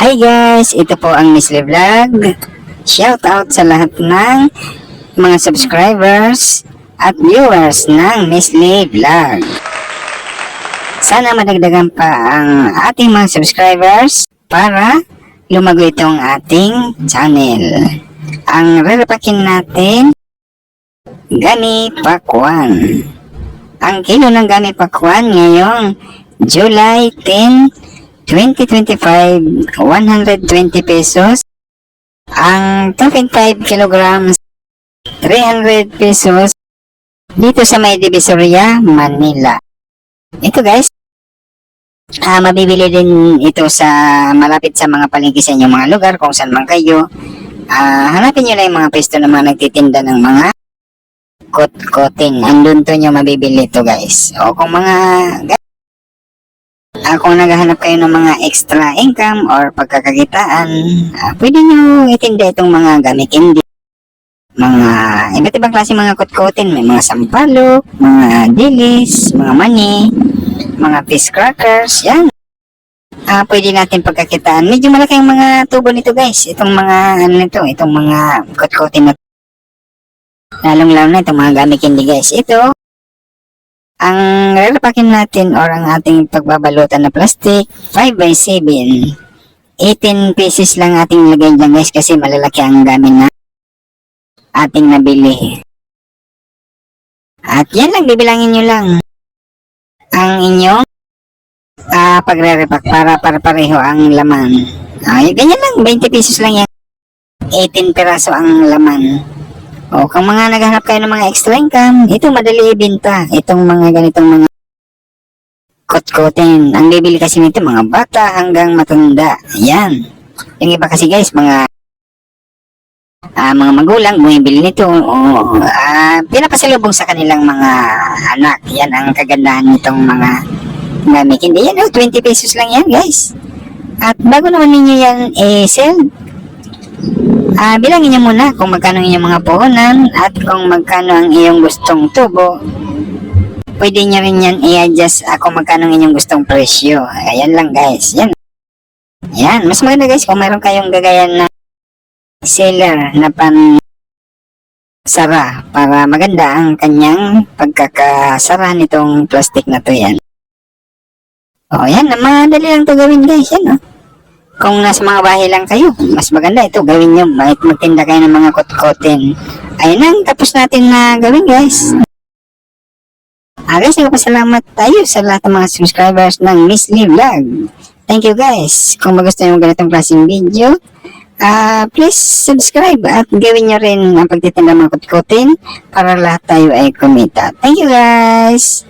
Hi guys, ito po ang Miss Lee Vlog. Shout out sa lahat ng mga subscribers at viewers ng Miss Lee Vlog. Sana madagdagan pa ang ating mga subscribers para lumago itong ating channel. Ang rarapakin natin, Gani Pakwan. Ang kilo ng Gani Pakwan ngayong July 10, 2025, 120 pesos. Ang 2.5 kilograms, 300 pesos. Dito sa may Divisoria, Manila. Ito guys, ah mabibili din ito sa malapit sa mga palengke sa inyong mga lugar kung saan man kayo. Ah, hanapin nyo lang yung mga pesto ng mga nagtitinda ng mga kot-kotin. Andun to nyo mabibili ito guys. O kung mga Ah, kung naghahanap kayo ng mga extra income or pagkakakitaan, ah, pwede nyo itinda itong mga gamit hindi. Mga iba't ibang klase mga kutkutin. May mga sampalok, mga dilis, mga mani, mga fish crackers, yan. Ah, pwede natin pagkakitaan. Medyo malaki ang mga tubo nito guys. Itong mga, ano nito, itong mga kutkutin na lalong lalo na itong mga gamit hindi guys. Ito, ang rarapakin natin or ang ating pagbabalutan na plastic, 5x7. 18 pieces lang ating lagay dyan guys kasi malalaki ang gamit na ating nabili. At yan lang, bibilangin nyo lang ang inyong ah pagre-repack para para pareho ang laman. Ay, ganyan lang, 20 pesos lang yan. 18 peraso ang laman. O kung mga naghanap kayo ng mga extra income, ito madali ibenta. Itong mga ganitong mga kot-kotin. Ang bibili kasi nito mga bata hanggang matanda. Ayan. Yung iba kasi guys, mga ah, mga magulang bumibili nito. O, ah, pinapasalubong sa kanilang mga anak. Yan ang kagandahan nitong mga gamit. Hindi yan, oh, 20 pesos lang yan guys. At bago naman ninyo yan i-sell, Ah, bilangin niyo muna kung magkano inyong mga puhunan at kung magkano ang iyong gustong tubo. Pwede niyo rin yan i-adjust ah, kung magkano inyong gustong presyo. Ayan lang guys. Yan. Yan. Mas maganda guys kung mayroon kayong gagayan na seller na pan sara para maganda ang kanyang pagkakasara nitong plastic na to yan. O yan, madali lang to gawin guys. Yan o. Kung nasa mga bahay lang kayo, mas maganda ito gawin nyo. Bakit magtinda kayo ng mga kot-kotin. Ayun lang, tapos natin na gawin guys. Ah guys, nagpasalamat tayo sa lahat ng mga subscribers ng Miss Lee Vlog. Thank you guys. Kung magustuhan yung ganitong klaseng video, ah please subscribe at gawin nyo rin ang pagtitinda ng mga kot-kotin para lahat tayo ay kumita. Thank you guys!